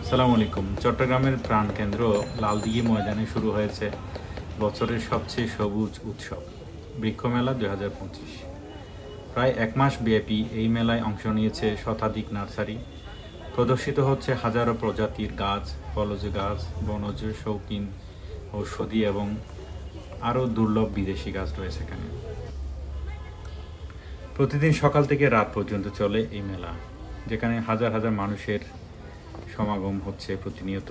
আসসালামু আলাইকুম। চট্টগ্রামের প্রাণকেন্দ্র লালদিঘি ময়দানে শুরু হয়েছে বছরের সবচেয়ে সবুজ উৎসব, বৃক্ষমেলা দুই হাজার পঁচিশ। প্রায় এক মাস ব্যাপী এই মেলায় অংশ নিয়েছে শতাধিক নার্সারি। প্রদর্শিত হচ্ছে হাজারো প্রজাতির গাছ, ফলজ গাছ, বনজ, শৌখিন, ঔষধি এবং আরও দুর্লভ বিদেশি গাছ রয়েছে এখানে। প্রতিদিন সকাল থেকে রাত পর্যন্ত চলে এই মেলা, যেখানে হাজার হাজার মানুষের সমাগম হচ্ছে প্রতিনিয়ত।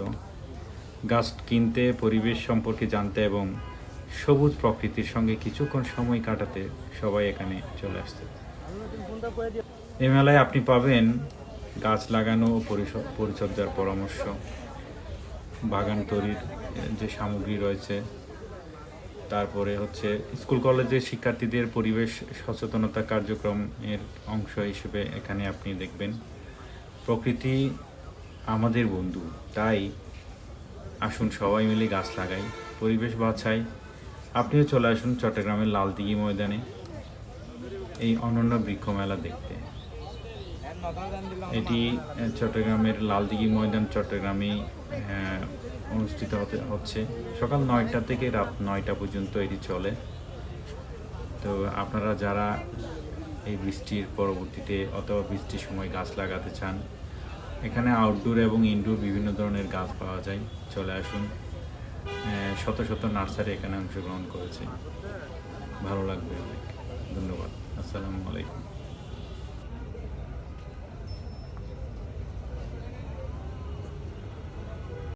গাছ কিনতে, পরিবেশ সম্পর্কে জানতে এবং সবুজ প্রকৃতির সঙ্গে কিছুক্ষণ সময় কাটাতে সবাই এখানে চলে আসছে। এ মেলায় আপনি পাবেন গাছ লাগানো ও পরিচর্যার পরামর্শ। বাগান তৈরির যে সামগ্রী রয়েছে। তারপরে হচ্ছে স্কুল কলেজের শিক্ষার্থীদের পরিবেশ সচেতনতা কার্যক্রমের অংশ হিসেবে এখানে আপনি দেখবেন। প্রকৃতি আমাদের বন্ধু। তাই আসুন সবাই মিলে গাছ লাগাই, পরিবেশ বাঁচাই আপনিও চলে আসুন চট্টগ্রামের লালদিঘি ময়দানে, এই অনন্য বৃক্ষ মেলা দেখতে। এটি চট্টগ্রামের লালদিঘি ময়দান চট্টগ্রামে অনুষ্ঠিত হতে, হচ্ছে। সকাল নয়টা থেকে রাত নয়টা পর্যন্ত এটি চলে। তো আপনারা যারা এই বৃষ্টির পরবর্তীতে অথবা বৃষ্টির সময় গাছ লাগাতে চান এখানে আউটডোর এবং ইনডোর বিভিন্ন ধরনের গাছ পাওয়া যায়। চলে আসুন। শত শত নার্সারি এখানে অংশগ্রহণ করেছে। ভালো লাগবে অনেক। ধন্যবাদ। আসসালামু আলাইকুম।